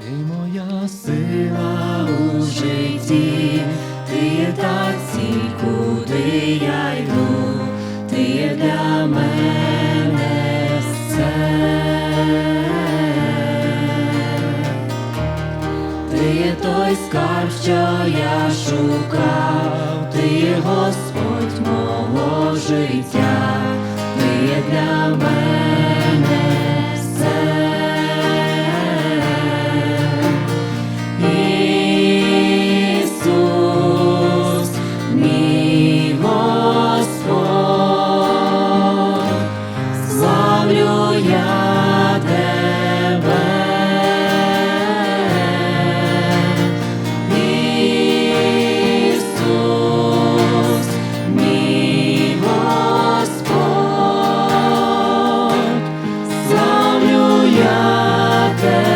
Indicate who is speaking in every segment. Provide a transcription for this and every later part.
Speaker 1: Ти моя сила у житті, ти є та ціль, куди я йду, ти є для мене все. Ти є той скарб, що я шукав, ти є Господь мого життя, ти є для мене я тебе.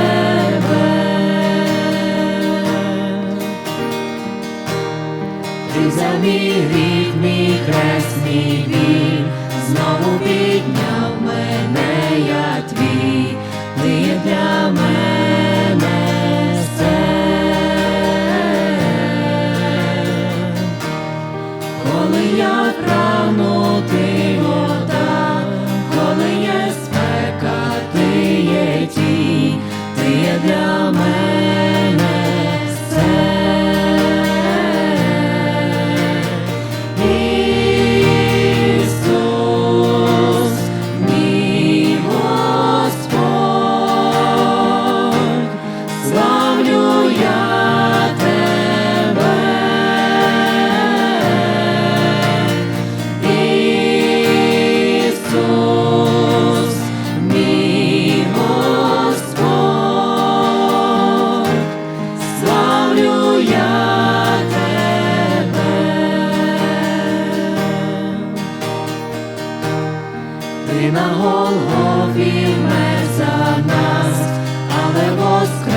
Speaker 1: Мій хрест, мій біль, знову підняв мене, є Ти на Голгофі мер за нас, але воскрес